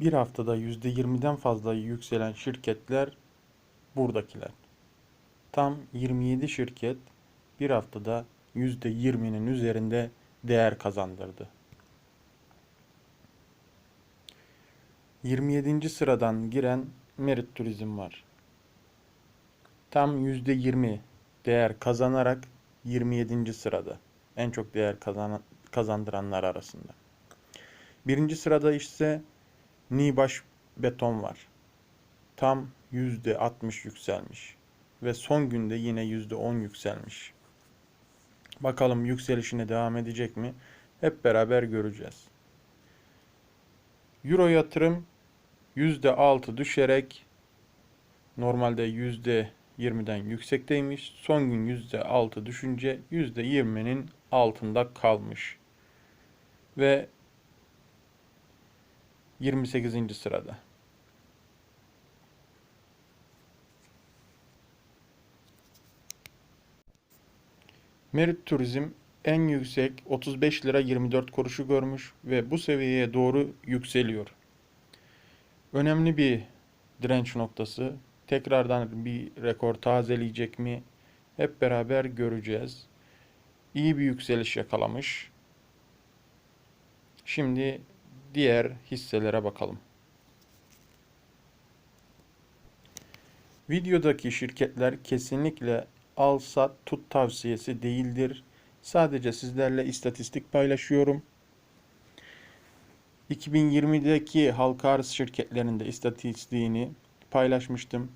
Bir haftada %20'den fazla yükselen şirketler buradakiler. Tam 27 şirket bir haftada %20'nin üzerinde değer kazandırdı. 27. sıradan giren Merit Turizm var. Tam %20 değer kazanarak 27. sırada. En çok değer kazanan, kazandıranlar arasında. Birinci sırada ise Nibaş Beton var. Tam %60 yükselmiş. Ve son günde yine %10 yükselmiş. Bakalım yükselişine devam edecek mi? Hep beraber göreceğiz. Euro yatırım %6 düşerek normalde %20'den yüksekteymiş. Son gün %6 düşünce %20'nin altında kalmış. Ve 28. sırada. Merit Turizm en yüksek 35 lira 24 kuruşu görmüş ve bu seviyeye doğru yükseliyor. Önemli bir direnç noktası. Tekrardan bir rekor tazeleyecek mi? Hep beraber göreceğiz. İyi bir yükseliş yakalamış. Şimdi diğer hisselere bakalım. Videodaki şirketler kesinlikle al sat tut tavsiyesi değildir. Sadece sizlerle istatistik paylaşıyorum. 2020'deki halka arz şirketlerinde istatistiğini paylaşmıştım.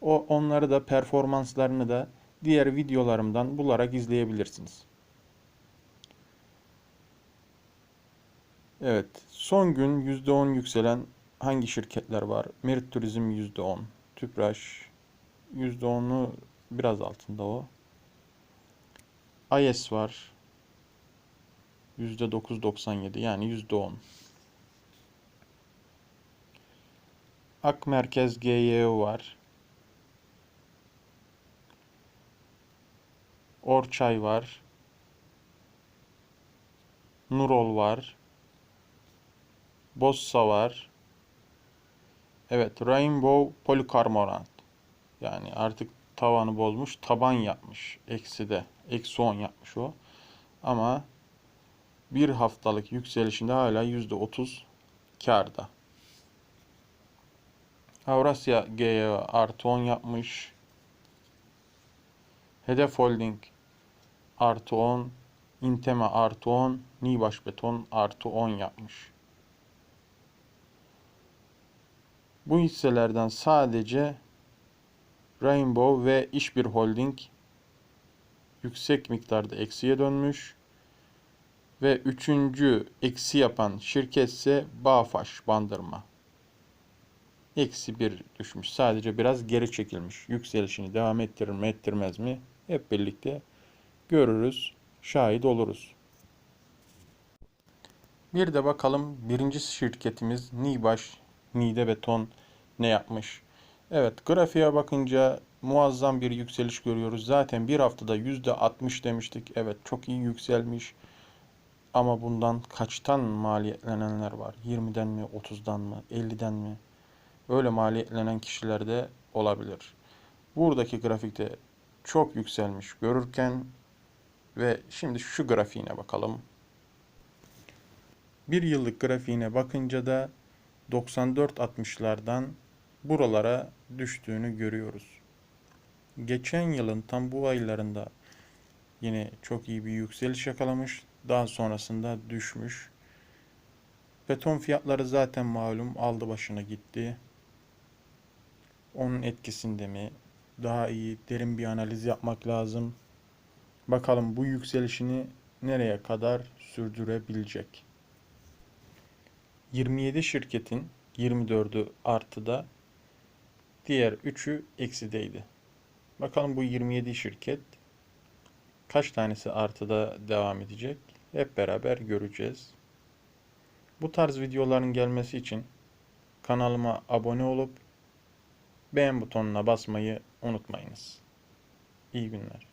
O onları da performanslarını da diğer videolarımdan bularak izleyebilirsiniz. Evet, son gün %10 yükselen hangi şirketler var? Merit Turizm %10, Tüpraş %10'u biraz altında o. IS var. %9.97 yani %10. Ak Merkez GYO var. Orçay var. Nurol var. Bossa var. Evet, Rainbow Polycarbonate. Yani artık tavanı bozmuş, taban yapmış. Eksi de. Eksi 10 yapmış o. Ama bir haftalık yükselişinde hala %30 karda. Avrasya G'ye artı 10 yapmış. Hedef Holding artı 10. Inteme artı 10. Nibaş Beton artı 10 yapmış. Bu hisselerden sadece Rainbow ve İşbir Holding yüksek miktarda eksiye dönmüş. Ve üçüncü eksi yapan şirket ise Bağfaş Bandırma. Eksi bir düşmüş. Sadece biraz geri çekilmiş. Yükselişini devam ettirir mi ettirmez mi? Hep birlikte görürüz, şahit oluruz. Bir de bakalım birinci şirketimiz Nibaş Nide Beton ne yapmış? Evet grafiğe bakınca muazzam bir yükseliş görüyoruz. Zaten bir haftada %60 demiştik. Evet çok iyi yükselmiş. Ama bundan kaçtan maliyetlenenler var? 20'den mi, 30'dan mı, 50'den mi? Öyle maliyetlenen kişiler de olabilir. Buradaki grafikte çok yükselmiş görürken ve şimdi şu grafiğine bakalım. Bir yıllık grafiğine bakınca da 94-60'lardan buralara düştüğünü görüyoruz. Geçen yılın tam bu aylarında yine çok iyi bir yükseliş yakalamış. Daha sonrasında düşmüş. Beton fiyatları zaten malum aldı başına gitti. Onun etkisinde mi? Daha iyi derin bir analiz yapmak lazım. Bakalım bu yükselişini nereye kadar sürdürebilecek? 27 şirketin 24'ü artıda, diğer 3'ü eksideydi. Bakalım bu 27 şirket kaç tanesi artıda devam edecek? Hep beraber göreceğiz. Bu tarz videoların gelmesi için kanalıma abone olup beğen butonuna basmayı unutmayınız. İyi günler.